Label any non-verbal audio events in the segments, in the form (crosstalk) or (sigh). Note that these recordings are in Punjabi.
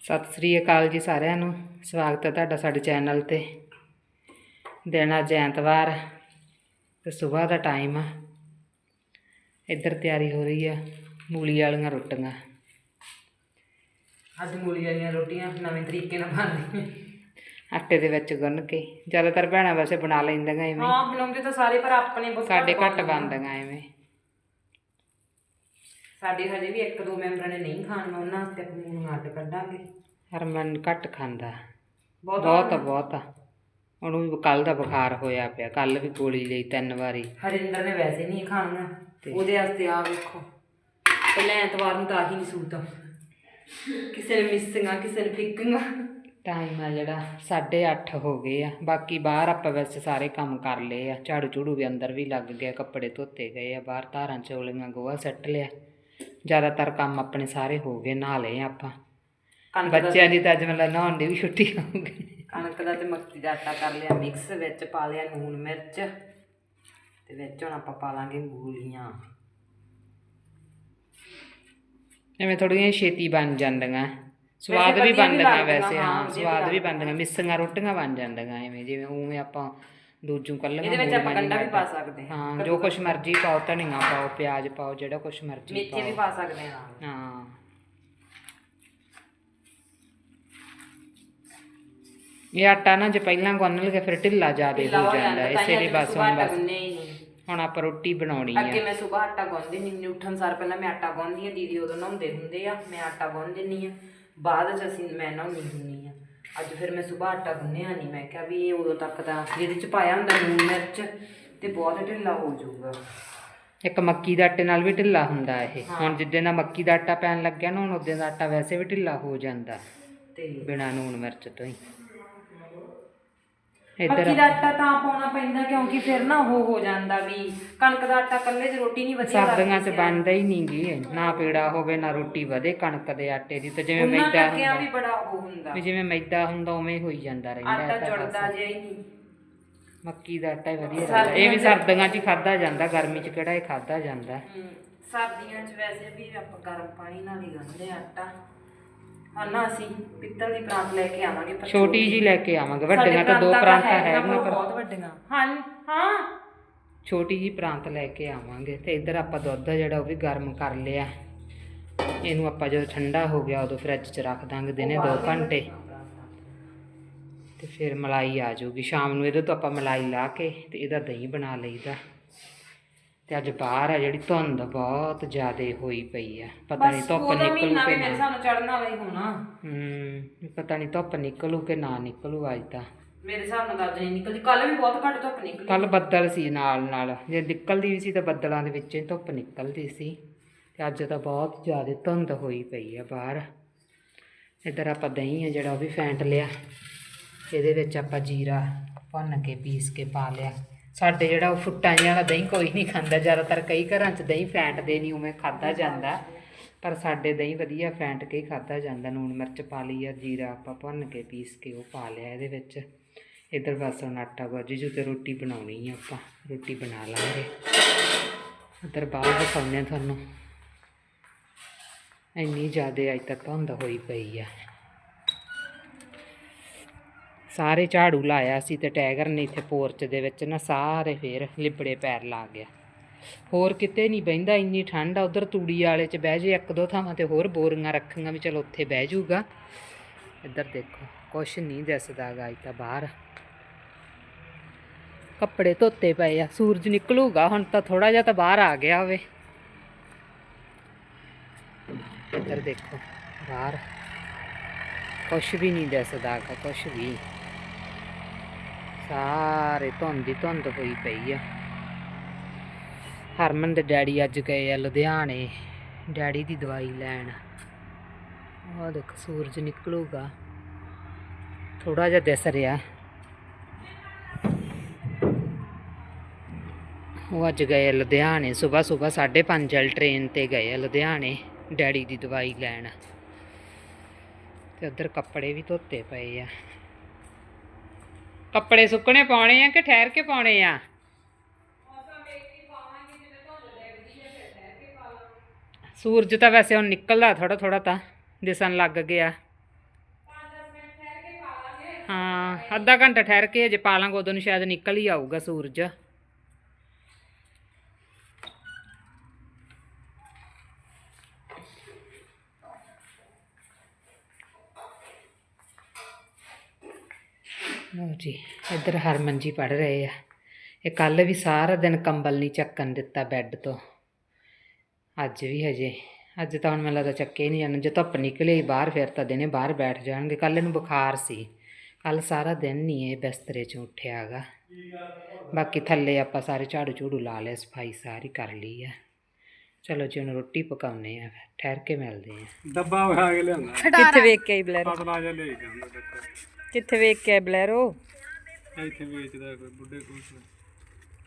ਸਤਿ ਸ੍ਰੀ ਅਕਾਲ ਜੀ ਸਾਰਿਆਂ ਨੂੰ। ਸਵਾਗਤ ਹੈ ਤੁਹਾਡਾ ਸਾਡੇ ਚੈਨਲ ਤੇ। ਦਿਨ ਅੱਜ ਐਤਵਾਰ ਤੇ ਸਵੇਰ ਦਾ ਟਾਈਮ ਆ। ਇੱਧਰ ਤਿਆਰੀ ਹੋ ਰਹੀ ਆ ਮੂਲੀ ਵਾਲੀਆਂ ਰੋਟੀਆਂ। ਅੱਜ ਮੂਲੀ ਵਾਲੀਆਂ ਰੋਟੀਆਂ ਨਵੇਂ ਤਰੀਕੇ ਨਾਲ ਬਣਦੀਆਂ ਆਟੇ ਦੇ ਵਿੱਚ ਗੁੰਨ ਕੇ। ਜ਼ਿਆਦਾਤਰ ਭੈਣਾਂ ਵੈਸੇ ਬਣਾ ਲੈਂਦੀਆਂ ਐਵੇਂ। ਹਾਂ ਬਣਾਉਂਦੇ ਤਾਂ ਸਾਰੇ ਪਰ ਆਪਣੇ ਬਹੁਤ ਸਾਡੇ ਘੱਟ ਬਣਦੀਆਂ ਐਵੇਂ। ਸਾਡੇ ਹਜੇ ਵੀ ਇੱਕ ਦੋ ਮੈਂਬਰਾਂ ਨੇ ਨਹੀਂ ਖਾਣਾ ਉਹਨਾਂ ਵਾਸਤੇ ਆਪਾਂ ਨੂੰ ਅੱਡ ਕੱਢਾਂਗੇ ਹਰਮਨ ਘੱਟ ਖਾਂਦਾ। ਬਹੁਤ ਬਹੁਤ ਬਹੁਤ ਆ। ਉਹਨੂੰ ਵੀ ਕੱਲ ਦਾ ਬੁਖਾਰ ਹੋਇਆ ਪਿਆ ਕੱਲ ਵੀ ਗੋਲੀ ਲਈ ਤਿੰਨ ਵਾਰੀ। ਹਰਿੰਦਰ ਨੇ ਵੈਸੇ ਨਹੀਂ ਖਾਣਾ ਉਹਦੇ ਵਾਸਤੇ ਆ ਵੇਖੋ। ਪਹਿਲਾਂ ਐਤਵਾਰ ਨੂੰ ਤਾਂ ਆਹੀ ਨਹੀਂ ਸੂਤ। ਕਿਸੇ ਨੇ ਮਿਸਿੰਗਾਂ ਕਿਸੇ ਨੇ ਫਿੱਕੀਆਂ। ਟਾਈਮ ਆ ਜਿਹੜਾ 8:30 ਹੋ ਗਏ ਆ। ਬਾਕੀ ਬਾਹਰ ਆਪਾਂ ਵੈਸੇ ਸਾਰੇ ਕੰਮ ਕਰ ਲਏ ਆ। ਝਾੜੂ ਝੂੜੂ ਵੀ ਅੰਦਰ ਵੀ ਲੱਗ ਗਿਆ ਕੱਪੜੇ ਧੋਤੇ ਗਏ ਆ ਬਾਹਰ ਧਾਰਾਂ ਚੋਲੀਆਂ ਗੋਹਾ ਸੱਟ ਲਿਆ। ਜ਼ਿਆਦਾਤਰ ਕੰਮ ਆਪਣੇ ਸਾਰੇ ਹੋ ਗਏ ਨਹਾ ਲਏ ਆਪਾਂ। ਕਣਕ ਦਾ ਬੱਚਿਆਂ ਦੀ ਤਾਂ ਅੱਜ ਮਤਲਬ ਨਹਾਉਣ ਦੀ ਵੀ ਛੁੱਟੀ ਹੋਊਗੀ। ਕਣਕ ਦਾ ਤੇ ਮੱਕੀ ਦਾ ਆਟਾ ਕਰ ਲਿਆ ਮਿਕਸ ਵਿੱਚ ਪਾ ਲਿਆ ਨੂਨ ਮਿਰਚ ਤੇ ਵਿੱਚ ਹੁਣ ਆਪਾਂ ਪਾ ਲਾਂਗੇ ਮੂਲੀਆਂ। ਐਵੇਂ ਥੋੜੀਆਂ ਛੇਤੀ ਬਣ ਜਾਂਦੀਆਂ। ਸਵਾਦ ਵੀ ਵਧੀਆ ਵੀ ਬਣਦੀਆਂ ਲੱਗਦੀਆਂ, ਵੈਸੇ ਹਾਂ, ਹਾਂ ਵਧੀਆ ਸਵਾਦ ਵੀ ਬਣਦੀਆਂ ਮਿੱਸੀਆਂ ਰੋਟੀਆਂ ਬਣ ਜਾਂਦੀਆਂ ਐਵੇਂ ਜਿਵੇਂ ਉਵੇਂ ਆਪਾਂ ਦੂਜੂ ਕੱਲੀਆਂ ਇਹਦੇ ਵਿੱਚ ਆਪਾਂ ਗੰਡਾ ਵੀ ਪਾ ਸਕਦੇ ਹਾਂ। ਹਾਂ ਜੋ ਕੁਛ ਮਰਜ਼ੀ ਪਾਓ ਧਨੀਆ ਪਾਓ ਪਿਆਜ਼ ਪਾਓ ਜਿਹੜਾ ਕੁਛ ਮਰਜ਼ੀ ਮੇਥੇ ਵੀ ਪਾ ਸਕਦੇ ਹਾਂ। ਹਾਂ। ਇਹ ਆਟਾ ਨਾ ਜੇ ਪਹਿਲਾਂ ਗੁੰਨ ਲਗੇ ਫਿਰ ਢਿੱਲਾ ਢਿੱਲਾ ਹੋ ਜਾਂਦਾ। ਜਾਂਦਾ, ਇਸੇ ਲਈ ਬਸ ਹੁਣ ਬਸ ਹੁਣ ਆਪਾਂ ਰੋਟੀ ਬਣਾਉਣੀ ਅੱਗੇ ਆ ਮੈਂ ਸਵੇਰ ਆਟਾ ਗੁੰਨਦੀ ਨਹੀਂ ਉੱਠਣ ਸਾਰ ਪਹਿਲਾਂ ਮੈਂ ਆਟਾ ਗੁੰਨਦੀ ਆ ਦੀਦੀ ਉਦੋਂ ਨਹਾਉਂਦੇ ਹੁੰਦੇ ਆ ਮੈਂ ਆਟਾ ਗੁੰਨ ਦਿੰਨੀ ਆ। ਬਾਅਦ ਚ ਅਸੀਂ ਮੈਂ ਨਹਾਉਂਦੀ ਹੁੰਨੀ ਅੱਜ ਫਿਰ ਮੈਂ ਸਵੇਰ ਆਟਾ ਗੁੰਨਿਆ ਨਹੀਂ ਮੈਂ ਕਿਹਾ ਵੀ ਇਹ ਉਦੋਂ ਤੱਕ ਤਾਂ ਜਿਹਦੇ ਚ ਪਾਇਆ ਹੁੰਦਾ ਲੂਣ ਮਿਰਚ ਤੇ ਬਹੁਤ ਢਿੱਲਾ ਹੋ ਜਾਊਗਾ। ਇੱਕ ਮੱਕੀ ਦੇ ਆਟੇ ਨਾਲ ਵੀ ਢਿੱਲਾ ਹੁੰਦਾ ਇਹ। ਹੁਣ ਜਿੱਦਾਂ ਦਾ ਮੱਕੀ ਦਾ ਆਟਾ ਪੈਣ ਲੱਗਿਆ ਨਾ ਹੁਣ ਉਦੋਂ ਦਾ ਆਟਾ ਵੈਸੇ ਵੀ ਢਿੱਲਾ ਹੋ ਜਾਂਦਾ। ਤੇ ਬਿਨਾਂ ਨੂਣ ਮਿਰਚ ਤੋਂ ਹੀ। ਮੱਕੀ ਦਾ ਆਟਾ ਤਾਂ ਪਾਉਣਾ ਪੈਂਦਾ ਕਿਉਂਕਿ ਫਿਰ ਨਾ ਉਹ ਹੋ ਜਾਂਦਾ ਵੀ ਕਣਕ ਦਾ ਆਟਾ ਕੱਲੇ ਚ ਰੋਟੀ ਨਹੀਂ ਵਧੀਆ ਸਰਦੀਆਂ 'ਚ ਬਣਦਾ ਹੀ ਨਹੀਂ ਗੀ ਨਾ ਪੀੜਾ ਹੋਵੇ ਨਾ ਰੋਟੀ ਵਧੇ ਕਣਕ ਦੇ ਆਟੇ ਦੀ। ਤੇ ਜਿਵੇਂ ਉਹਨਾਂ ਮੈਦਾ ਟੱਕਿਆਂ ਹੁੰਦਾ ਵੀ ਬੜਾ ਉਹ ਹੁੰਦਾ। ਵੀ ਜਿਵੇਂ ਮੈਦਾ ਹੁੰਦਾ ਉਵੇਂ ਹੀ ਹੋਈ ਜਾਂਦਾ ਰਹਿੰਦਾ ਆਟਾ ਤਾਂ ਜੁੜਦਾ ਜਿਹਾ ਹੀ ਨਹੀਂ। ਮੱਕੀ ਦਾ ਆਟਾ ਹੀ ਵਧੀਆ ਰਹਿੰਦਾ ਇਹ ਵੀ ਸਰਦੀਆਂ 'ਚ ਹੀ ਖਾਦਾ ਜਾਂਦਾ ਗਰਮੀ 'ਚ ਕਿਹੜਾ ਇਹ ਖਾਦਾ ਜਾਂਦਾ। ਹਮ, ਸਰਦੀਆਂ 'ਚ ਵੈਸੇ ਵੀ ਆਪਾਂ ਗਰਮ ਪਾਣੀ ਨਾਲ ਹੀ ਗੁੰਨਦੇ ਆ ਆਟਾ। ਹੁਣ ਨਾ ਅਸੀਂ ਪਿੱਤਲ ਦੀ ਪਰਾਤ ਲੈ ਕੇ ਆਵਾਂਗੇ ਪਰ ਛੋਟੀ ਜੀ ਲੈ ਕੇ ਆਵਾਂਗੇ ਵੱਡੀਆਂ ਤਾਂ ਦੋ ਪ੍ਰਾਂਤਾਂ ਹੈਗੀਆਂ ਪਰ ਬਹੁਤ ਵੱਡੀਆਂ। ਹਾਂ ਹਾਂ। ਛੋਟੀ ਜੀ ਪ੍ਰਾਂਤ ਲੈ ਕੇ ਆਵਾਂਗੇ ਤੇ ਇੱਧਰ ਆਪਾਂ ਦੁੱਧ ਆ ਜਿਹੜਾ ਉਹ ਵੀ ਗਰਮ ਕਰ ਲਿਆ। ਇਹਨੂੰ ਆਪਾਂ ਜਦੋਂ ਠੰਡਾ ਹੋ ਗਿਆ ਉਦੋਂ ਫਰਿੱਜ 'ਚ ਰੱਖ ਦਾਂਗੇ ਦਿਨੇ 2 ਘੰਟੇ। ਤੇ ਫਿਰ ਮਲਾਈ ਆ ਜਾਊਗੀ। ਸ਼ਾਮ ਨੂੰ ਇਹਦੇ ਤੋਂ ਆਪਾਂ ਮਲਾਈ ਲਾ ਕੇ ਤੇ ਇਹਦਾ ਦਹੀਂ ਬਣਾ ਲਈਦਾ। ਤੇ ਅੱਜ ਬਾਹਰ ਆ ਜਿਹੜੀ ਧੁੰਦ ਬਹੁਤ ਜ਼ਿਆਦੇ ਹੋਈ ਪਈ ਆ। ਪਤਾ ਨਹੀਂ ਧੁੱਪ ਨਿਕਲੂ ਕਿ ਨਾ। ਨਾਲ ਚੜਨ ਵਾਲਾ ਹੀ ਹੋਣਾ। ਹੂੰ ਪਤਾ ਨਹੀਂ ਧੁੱਪ ਨਿਕਲੂ ਕਿ ਨਾ ਨਿਕਲੂ ਅੱਜ ਤਾਂ। ਮੇਰੇ ਹਿਸਾਬ ਨਾਲ ਤਾਂ ਅੱਜ ਨਹੀਂ ਨਿਕਲਦੀ। ਕੱਲ ਵੀ ਬਹੁਤ ਘੱਟ ਧੁੱਪ ਨਿਕਲੀ। ਕੱਲ ਬੱਦਲ ਸੀ ਨਾਲ ਨਾਲ। ਜੇ ਨਿਕਲਦੀ ਵੀ ਸੀ ਤਾਂ ਬੱਦਲਾਂ ਦੇ ਵਿੱਚ ਧੁੱਪ ਨਿਕਲਦੀ ਸੀ। ਤੇ ਅੱਜ ਤਾਂ ਬਹੁਤ ਜ਼ਿਆਦਾ ਧੁੰਦ ਹੋਈ ਪਈ ਆ ਬਾਹਰ। ਇੱਧਰ ਆਪਾਂ ਦਹੀਂ ਆ ਜਿਹੜਾ ਉਹ ਵੀ ਫੈਂਟ ਲਿਆ। ਇਹਦੇ ਵਿੱਚ ਆਪਾਂ ਜੀਰਾ ਭੁੰਨ ਕੇ ਪੀਸ ਕੇ ਪਾ ਲਿਆ। ਸਾਡੇ ਜਿਹੜਾ ਉਹ ਫੁੱਟਾਂ ਜਿਹਾ ਵਾਲਾ ਦਹੀਂ ਕੋਈ ਨਹੀਂ ਖਾਂਦਾ, ਜ਼ਿਆਦਾਤਰ ਕਈ ਘਰਾਂ 'ਚ ਦਹੀਂ ਫੈਂਟਦੇ ਨਹੀਂ, ਉਵੇਂ ਖਾਦਾ ਜਾਂਦਾ। ਪਰ ਸਾਡੇ ਦਹੀਂ ਵਧੀਆ ਫੈਂਟ ਕੇ ਹੀ ਖਾਦਾ ਜਾਂਦਾ, ਲੂਣ ਮਿਰਚ ਪਾ ਲਈ ਆ, ਜੀਰਾ ਆਪਾਂ ਭੁੰਨ ਕੇ ਪੀਸ ਕੇ ਉਹ ਪਾ ਲਿਆ ਇਹਦੇ ਵਿੱਚ। ਇੱਧਰ ਬਸ ਹੁਣ ਆਟਾ ਗੁੱਝ ਜੂ ਤੇ ਰੋਟੀ ਬਣਾਉਣੀ ਆ ਆਪਾਂ, ਰੋਟੀ ਬਣਾ ਲਾਂਗੇ। ਇੱਧਰ ਬਾਹਰ ਦਿਖਾਉਂਦੇ ਆ ਤੁਹਾਨੂੰ। ਇੰਨੀ ਜ਼ਿਆਦਾ ਅੱਜ ਤੱਕ ਹੁੰਦਾ ਹੋਈ ਪਈ ਆ। ਸਾਰੇ ਝਾੜੂ ਲਾਇਆ ਸੀ ਤੇ ਟੈਗਰ ਨੇ ਇੱਥੇ ਪੋਰਚ ਦੇ ਵਿੱਚ ਨਾ ਸਾਰੇ ਫੇਰ ਲਿਬੜੇ ਪੈਰ ਲਾ ਗਿਆ। ਹੋਰ ਕਿਤੇ ਨਹੀਂ ਬਹਿੰਦਾ, ਇੰਨੀ ਠੰਡ ਆ, ਉਧਰ ਤੂੜੀ ਵਾਲੇ 'ਚ ਬਹਿ ਜੇ ਇੱਕ ਦੋ ਥਾਵਾਂ ਤੇ ਹੋਰ ਬੋਰੀਆਂ ਰੱਖੀਆਂ ਵੀ ਚਲੋ ਉੱਥੇ ਬਹਿ ਜਾਊਗਾ। ਇੱਧਰ ਦੇਖੋ, ਕੁਛ ਨਹੀਂ ਦਿਸਦਾ ਗਾ ਅੱਜ ਤਾਂ ਬਾਹਰ। ਕੱਪੜੇ ਧੋਤੇ ਪਏ ਆ, ਸੂਰਜ ਨਿਕਲੂਗਾ, ਹੁਣ ਤਾਂ ਥੋੜਾ ਜਿਹਾ ਤਾਂ ਬਾਹਰ ਆ ਗਿਆ ਹੋਵੇ। ਇੱਧਰ ਦੇਖੋ, ਬਾਹਰ। ਕੁਛ ਵੀ ਨਹੀਂ ਦਿਸਦਾ ਗਾ, ਕੁਛ ਵੀ। ਸਾਰੇ ਧੁੰਦ ਹੀ ਧੁੰਦ ਹੋਈ ਪਈ ਆ। ਹਰਮਨ ਦੇ ਡੈਡੀ ਅੱਜ ਗਏ ਆ ਲੁਧਿਆਣੇ, ਡੈਡੀ ਦੀ ਦਵਾਈ ਲੈਣ। ਉਹ ਦੇਖ, ਸੂਰਜ ਨਿਕਲੂਗਾ। ਥੋੜਾ ਜਿਹਾ ਦਿਸ ਰਿਹਾ। ਉਹ ਅੱਜ ਗਏ ਆ ਲੁਧਿਆਣੇ ਸਵੇਰ ਸਵੇਰ 5:30 ਵਾਲੀ ਟ੍ਰੇਨ ਤੇ ਗਏ ਆ ਲੁਧਿਆਣੇ, ਡੈਡੀ ਦੀ ਦਵਾਈ ਲੈਣ। ਤੇ ਉਧਰ ਕੱਪੜੇ ਵੀ ਧੋਤੇ ਪਏ ਆ। ਕੱਪੜੇ ਸੁੱਕਣੇ ਪਾਉਣੇ ਆ ਕਿ ਠਹਿਰ ਕੇ ਪਾਉਣੇ ਆ? ਸੂਰਜ ਤਾਂ ਵੈਸੇ ਹੁਣ ਨਿਕਲਦਾ ਥੋੜਾ ਥੋੜਾ ਤਾਂ, ਦਿਸਣ ਲੱਗ ਗਿਆ। ਹਾਂ, ਅੱਧਾ ਘੰਟਾ ਠਹਿਰ ਕੇ ਜੇ ਪਾ ਲਾਂਗੇ, ਉਦੋਂ ਸ਼ਾਇਦ ਨਿਕਲ ਹੀ ਆਊਗਾ ਸੂਰਜ। ਲਓ ਜੀ ਇੱਧਰ ਹਰਮਨ ਜੀ ਪੜ ਰਹੇ ਆ। ਇਹ ਕੱਲ ਵੀ ਸਾਰਾ ਦਿਨ ਕੰਬਲ ਨਹੀਂ ਚੱਕਣ ਦਿੱਤਾ ਬੈੱਡ ਤੋਂ। ਅੱਜ ਵੀ ਹਜੇ। ਅੱਜ ਤਾਂ ਹੁਣ ਮੈਨੂੰ ਲੱਗਦਾ ਚੱਕੇ ਨਹੀਂ ਜਾਣਾ। ਜੇ ਧੁੱਪ ਨਿਕਲੇ ਬਾਹਰ ਫਿਰ ਤਾਂ ਦਿਨੇ ਬਾਹਰ ਬੈਠ ਜਾਣਗੇ। ਕੱਲ ਇਹਨੂੰ ਬੁਖਾਰ ਸੀ। ਕੱਲ ਸਾਰਾ ਦਿਨ ਨਹੀਂ ਇਹ ਬਿਸਤਰੇ 'ਚੋਂ ਉੱਠਿਆਗਾ ਬਾਕੀ ਥੱਲੇ ਆਪਾਂ ਸਾਰੇ ਝਾੜੂ ਝੂੜੂ ਲਾ ਲਿਆ ਸਫ਼ਾਈ ਸਾਰੀ ਕਰ ਲਈ ਆ। ਚਲੋ ਜੀ ਹੁਣ ਰੋਟੀ ਪਕਾਉਨੇ ਆ। ਠਹਿਰ ਕੇ ਮਿਲਦੇ ਆ। ਡੱਬਾ ਵਿਖਾ ਕੇ ਲਿਆਂਦਾ। ਕਿੱਥੇ ਵੇਖ ਕੇ ਆਈ ਬਲੈਰੋ? ਪਤਲਾ ਜਿਹਾ ਲਿਆਈ ਜਾਂਦਾ ਡੱਬਾ ਕਿੱਥੇ ਵੇਖ ਕੇ ਬਲੈਰੋ? ਇੱਥੇ ਵੇਚਦਾ ਕੋਈ ਬੁੱਢੇ ਕੋਲ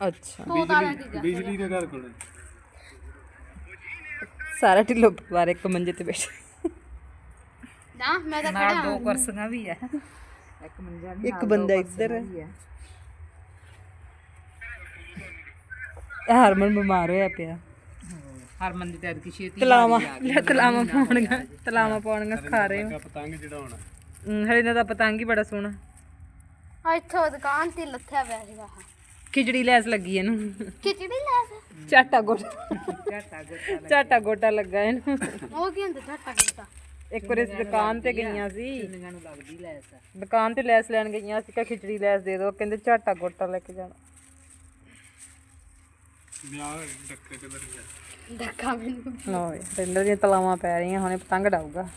ਅੱਛਾ। ਬਿਜਲੀ ਬਿਜਲੀ ਦੇ ਘਰ ਕੋਲ। ਸਾਰਾ ਢਿੱਲੋ ਪਰਿਵਾਰ ਇੱਕ ਮੰਜੇ ਤੇ ਬੈਠਾ। ਨਾ ਮੈਂ ਤਾਂ ਨਾਲ ਦੋ ਕੁਰਸੀਆਂ ਵੀ ਆ। ਇੱਕ ਮੰਜਾ ਵੀ ਇੱਕ ਬੰਦਾ ਇੱਧਰ। ਹੈ ਹਰਮਨ ਬਿਮਾਰ ਹੋਇਆ ਪਿਆ। ਹਰਮਨ ਦੀ ਤੈਰ ਕੀ ਛੇਤੀ ਤਲਾਵਾ ਤਲਾਵਾ ਪਾਉਣਗਾ ਤਲਾਵਾ ਪਾਉਣਗਾ ਖਾ ਰਹੇ ਪਤੰਗ ਚੜਾਉਣਾ। ਹਰੇ ਦਾ ਪਤੰਗ ਹੀ ਬੜਾ ਸੋਹਣਾ। ਆ ਇੱਥੋਂ ਦੁਕਾਨ ਤੇ ਲੱਥਿਆ ਪਿਆ ਸੀਗਾ ਆਹ। ਖਿਚੜੀ ਲੈਸ ਲੱਗੀ ਇਹਨੂੰ। ਖਿਚੜੀ ਲੈ। ਚਾਟਾ ਗੋਟਾ। ਚਾਟਾ ਗੋਟਾ ਲੱਗਾ। ਇਹਨੂੰ। ਉਹ ਕੀ ਹੁੰਦਾ ਝਟਾ ਕੀਤਾ ਇੱਕ ਵਾਰ ਇਸ ਦੁਕਾਨ ਤੇ ਗਈਆਂ ਸੀ। ਦੁਕਾਨ ਤੇ ਲੈਸ ਲੈਣ ਗਈਆਂ ਸੀ ਕਿ ਖਿਚੜੀ ਲੈਸ ਦੇ ਦਿਓ ਕਹਿੰਦੇ ਝਾਟਾ ਗੋਟਾ ਲੈ ਕੇ ਜਾਣਾ। ਵਿਆਹ ਡੱਕੇ ਮੈਨੂੰ। ਲਓ ਰਿੰਦਰ ਦੀਆਂ ਤਲਾਵਾਂ ਪੈ ਰਹੀਆਂ ਹੁਣੇ ਪਤੰਗ ਡਾਊਗਾ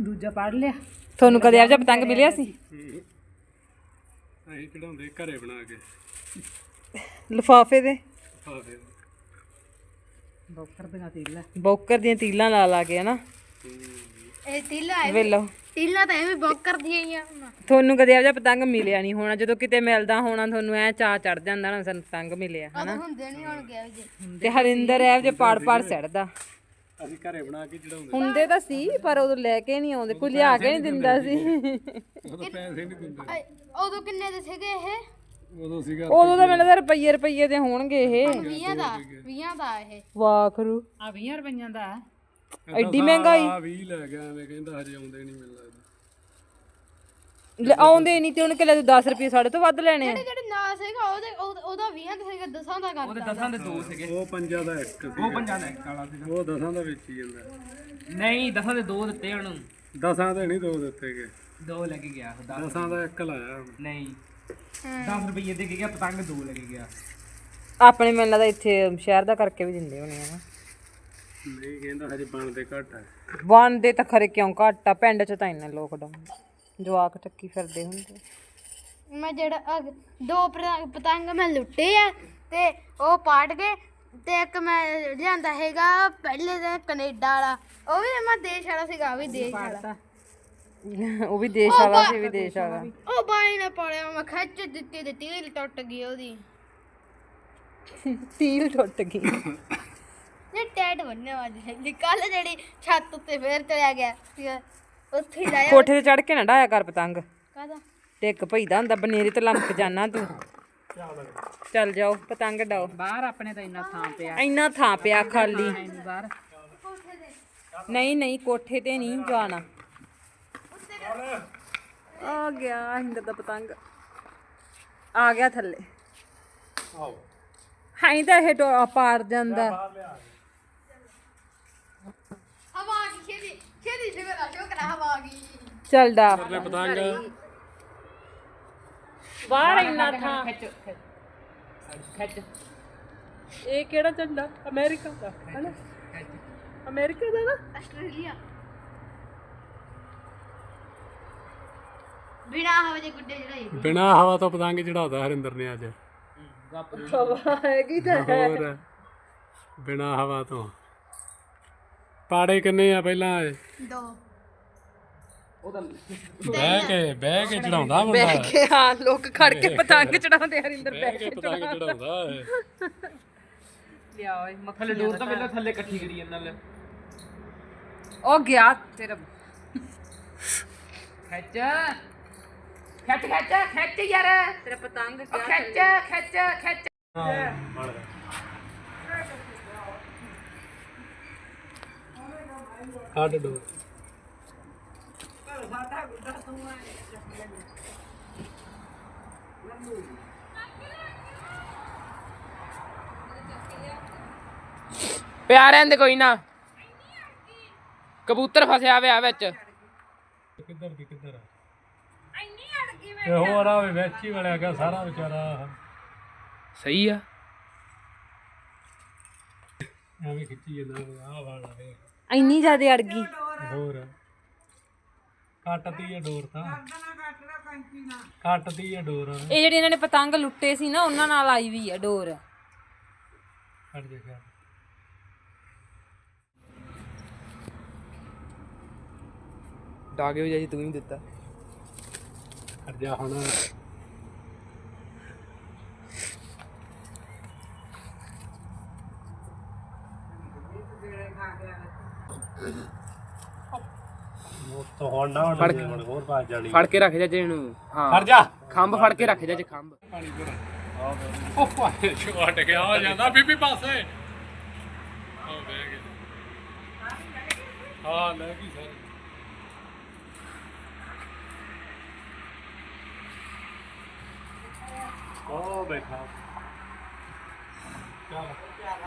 ਦੂਜਾ ਪੜ ਲਿਆ। ਤੁਹਾਨੂੰ ਕਦੇ ਆ ਜਾ ਪਤੰਗ ਮਿਲਿਆ ਸੀ? ਅਸੀਂ ਚੜਾਉਂਦੇ ਘਰੇ ਬਣਾ ਕੇ। ਲਿਫਾਫੇ ਦੇ? ਬੌਕਰ ਦੀਆਂ ਤੀਲਾਂ। ਬੌਕਰ ਦੀਆਂ ਤੀਲਾਂ ਲਾ ਲਾ ਕੇ ਹਨਾ? ਇਹ ਤੀਲਾ ਹੈ ਵੇਲੋ ਤੀਲਾ ਤਾਂ ਐਵੇਂ ਬੁੱਕ ਕਰਦੀਆਂ ਹੀ ਆ ਤੁਹਾਨੂੰ ਕਦੇ ਆ ਜਾ ਪਤੰਗ ਮਿਲਿਆ ਨਹੀਂ ਹੋਣਾ? ਜਦੋਂ ਕਿਤੇ ਮਿਲਦਾ ਹੋਣਾ ਤੁਹਾਨੂੰ ਐ ਚਾਹ ਚੜ ਜਾਂਦਾ ਨਾ ਸਾਨੂੰ ਪਤੰਗ ਮਿਲਿਆ ਉਹ ਹੁੰਦੇ ਨਹੀਂ ਹੁਣ ਗਿਆ ਜੀ ਤੇ ਹਰਿੰਦਰ ਐ ਜੇ ਪਾੜ ਪਾੜ ਸੜਦਾ ਅਸੀਂ ਘਰੇ ਬਣਾ ਕੇ ਚੜਾਉਂਦੇ। ਹੁੰਦੇ ਤਾਂ ਸੀ ਪਰ ਉਦੋਂ ਲੈ ਕੇ ਨਹੀਂ ਆਉਂਦੇ ਕੋਈ ਲਿਆ ਕੇ ਨਹੀਂ ਦਿੰਦਾ ਸੀ। ਉਦੋਂ ਪੈਸੇ ਨਹੀਂ ਦਿੰਦੇ। ਆਏ, ਉਦੋਂ ਕਿੰਨੇ ਦੇ ਸੀਗੇ ਇਹ? ਉਦੋਂ ਸੀਗਾ ਉਦੋਂ ਤਾਂ ਮੈਨੂੰ ਲੱਗਦਾ ਰੁਪਈਏ ਰੁਪਈਏ ਦੇ ਹੋਣਗੇ ਇਹ। 20 ਦਾ 20 ਦਾ ਇਹ। ਵਾਖਰੂ। ਆ 20 ਰੁਪਈਆਂ ਦਾ। ਐਡੀ ਮਹਿੰਗਾਈ। ਆ 20 ਲੈ ਗਿਆ ਐਵੇਂ ਕਹਿੰਦਾ ਹਜੇ ਆਉਂਦੇ ਨਹੀਂ ਮਿਲਦਾ ਲੈ, ਆਉਂਦੇ ਨਹੀਂ ਤੇ ਉਹਨੇ ਕਿਹਾ ਤੂੰ 10 ਰੁਪਏ ਸਾਡੇ ਤੋਂ ਵੱਧ ਲੈਣੇ ਆ। ਜਿਹੜੇ ਨਾਲ ਸੀਗਾ ਉਹਦੇ ਉਹਦਾ- ਉਹਦਾ 20 ਦਾ ਸੀਗਾ ਦਸਾਂ ਦਾ ਕਰਤਾ ਉਹ ਪੰਜਾਂ ਦਾ ਇੱਕ ਉਹ ਪੰਜਾਂ ਦਾ ਇੱਕ ਵਾਲਾ ਸੀਗਾ। ਉਹ ਦਸਾਂ ਦਾ ਵੇਚੀ ਜਾਂਦਾ। ਨਹੀਂ ਦਸਾਂ ਦੇ ਦੋ ਦਿੱਤੇ ਉਹਨੂੰ। ਦਸਾਂ ਦੇ ਨਹੀਂ ਦੋ ਦਿੱਤੇ ਗਏ। ਦੋ ਲੈ ਕੇ ਗਿਆ ਉਹ ਦਸ। ਦਸਾਂ ਦਾ ਇੱਕ ਲਾਇਆ ਨਹੀਂ 10 ਰੁਪਏ ਦੇ ਕੇ ਗਿਆ ਪਤੰਗ ਦੋ ਲੈ ਕੇ ਗਿਆ। ਆਪਣੇ ਮੈਨੂੰ ਲੱਗਦਾ ਇੱਥੇ ਸ਼ਹਿਰ ਦਾ ਕਰਕੇ ਵੀ ਦਿੰਦੇ ਹੋਣੇ ਆ ਨਹੀਂ ਕਹਿੰਦਾ ਹਜੇ ਬਣਦੇ ਘੱਟ ਆ। ਬੰਦੇ ਤਾਂ ਖਰੇ ਕਿਉਂ ਘੱਟ ਆ? ਪਿੰਡ ਚ ਤਾਂ ਇੰਨੇ ਲੋਕ ਡਾਉਂਦੇ ਜਵਾਕ ਟੱਕੀ ਫਿਰਦੇ ਹੁੰਦੇ। ਮੈਂ ਜਿਹੜਾ ਅਗ- ਦੋ ਪਤੰਗ- ਪਤੰਗ ਮੈਂ ਲੁੱਟੇ ਆ ਤੇ ਉਹ ਪਾੜ ਗਏ ਤੇ ਇੱਕ ਮੈਂ ਲਿਆਂਦਾ ਹੈਗਾ ਪਹਿਲੇ ਦਿਨ ਕੈਨੇਡਾ ਵਾਲਾ। ਉਹ ਵੀ ਮੈਂ ਦੇਸ਼ ਵਾਲਾ ਸੀਗਾ ਉਹ ਵੀ ਦੇਸ਼ ਵਾਲਾ। ਉਹ ਵੀ ਦੇਸ਼ ਵਾਲਾ ਸੀ ਇਹ ਵੀ ਦੇਸ਼ ਵਾਲਾ। ਉਹ ਬਾਈ ਨੇ ਪਾੜਿਆ ਮੈਂ ਖਿੱਚ ਦਿੱਤੀ ਤੇ ਤੀਲ ਟੁੱਟ ਗਈ ਉਹਦੀ। (laughs) ਤੀਲ ਟੁੱਟ ਗਈ। ਨੇ ਟੈਟ ਬੰਨੇ ਵਾਲੀ ਕੱਲ ਜਿਹੜੀ ਛੱਤ ਉੱਤੇ ਫੇਰ ਚਲਿਆ ਗਿਆ ਸੀਗਾ, ਉੱਥੇ ਹੀ ਲਾਇਆ ਕੋਠੇ ਤੇ ਚੜ ਕੇ ਨਾ ਡਾਇਆ ਕਰ ਪਤੰਗ। ਕਾਹਦਾ? ਟਿੱਕ ਭਈਦਾ ਹੁੰਦਾ ਬਨੇਰੇ ਤੇ ਲੰਮਕ ਜਾਣਾ ਤੂੰ। ਚੱਲ ਜਾਓ ਪਤੰਗ ਡਾਓ। ਬਾਹਰ ਆਪਣੇ ਤਾਂ ਇੰਨਾ ਥਾਂ ਪਿਆ। ਇੰਨਾ ਥਾਂ ਪਿਆ ਖਾਲੀ। ਬਾਹਰ। ਨਹੀਂ ਨਹੀਂ ਕੋਠੇ ਤੇ ਨਹੀਂ ਜਾਣਾ। ਆ ਗਿਆ ਹਿੰਦਰ ਦਾ ਪਤੰਗ। ਆ ਗਿਆ ਥੱਲੇ। ਆਓ। ਹਾਈ ਤਾਂ ਇਹ ਟੋ- ਪਾਰ ਜਾਂਦਾ ਹਵਾ ਆ ਹਵਾ ਡਾ ਪਤੰਗ ਬਾਹਰ ਇੰਨਾ ਥਾਂ। ਖਿੱਚ ਖਿੱਚ। ਇਹ ਕਿਹੜਾ ਝੰਡਾ? ਅਮਰੀਕਾ ਦਾ ਹੈਨਾ? ਅਮਰੀਕਾ ਦਾ ਨਾ? ਆਸਟ੍ਰੇਲੀਆ। ਬਿਨਾ ਹਵਾ ਦੇ ਗੁੱਡੇ ਚੜਾਈ ਬਿਨਾ ਹਵਾ ਤੋਂ ਪਤੰਗ ਚੜਾਉਂਦਾ ਹਰਿੰਦਰ ਨੇ ਅੱਜ। ਹੈਗੀ ਤਾਂ ਹੋਰ ਬਿਨਾ ਹਵਾ ਤੋਂ। ਪਾੜੇ ਕਿੰਨੇ ਆ ਪਹਿਲਾਂ? ਇਹ? ਦੋ ਬਹਿ ਕੇ ਬਹਿ ਕੇ ਚੜਾਉਂਦਾ ਮੁੰਡਾ। ਕਿ ਹਾਂ ਲੋਕ ਖੜ ਕੇ ਪਤੰਗ ਚੜਾਉਂਦੇ ਹਰਿੰਦਰ ਬਹਿ ਕੇ ਪਤੰਗ ਚੜਾਉਂਦਾ। ਇਹ। ਲਿਆ ਓਏ ਥੱਲੇ ਦੂਰ ਤਾਂ ਪਹਿਲਾਂ ਥੱਲੇ ਇਕੱਠੀ ਕਰੀ ਜਾਂਦਾ ਲੈ ਉਹ ਗਿਆ ਤੇਰਾ। ਖਿੱਚ। ਖਿੱਚ ਖਿੱਚ ਖਿੱਚ ਯਾਰ। ਤੇਰਾ ਪਤੰਗ ਉਹ ਖਿੱਚ ਖਿੱਚ ਖਿੱਚ। ਕੱਢ ਦੋ ਪਿਆ ਰਹਿੰਦੇ ਕੋਈ ਨਾ। ਕਬੂਤਰ ਫਸਿਆ ਹੋਇਆ ਵਿੱਚ। ਕਿੱਧਰ ਦੀ ਕਿੱਧਰ ਤੇ ਹੋਰ ਆ ਵੀ ਵਿੱਚ ਹੀ ਵੜਿਆ ਗਿਆ ਸਾਰਾ ਵਿਚਾਰਾ। ਸਹੀ ਆ। ਐਵੇਂ ਖਿੱਚੀ ਜਾਂਦਾ ਆਹ ਵਾਲਾ ਵੇ ਇੰਨੀ ਜ਼ਿਆਦਾ ਅੜ ਗਈ। ਹੋਰ। ਕੱਟਦੀ ਆ ਡੋਰ ਤਾਂ। ਕੱਟਦੀ ਆ ਡੋਰ। ਇਹ ਜਿਹੜੇ ਇਹਨਾਂ ਨੇ ਪਤੰਗ ਲੁੱਟੇ ਸੀ ਨਾ ਉਹਨਾਂ ਨਾਲ ਆਈ ਵੀ ਆ ਡੋਰ। ਕੱਟ ਜਾ ਖਿਆਲ। ਡਾਗੇ ਵਜਾ ਜੀ ਤੂੰ ਹੀ ਦਿੱਤਾ। ਜਾ ਹੁਣ। ਹੁਣ ਨਾ ਫੜ ਹੁਣ ਹੋਰ ਬਾਤ ਜਾਣੀ ਫੜ ਕੇ ਰੱਖ ਜਾ ਜੇ ਨੂੰ ਹਾਂ। ਫੜ ਜਾ। ਖੰਭ ਫੜ ਕੇ ਰੱਖ ਜਾ ਜੇ ਖੰਭ। ਉਹ ਪਾਏ ਛੋਟ ਗਿਆ ਆ ਜਾਂਦਾ। ਬੀਬੀ ਪਾਸੇ। ਆ ਬਹਿ ਗਿਆ। ਹਾਂ ਲੈ ਗਈ ਸਰ। ਉਹ ਬੈਠਾ ਚੱਲ।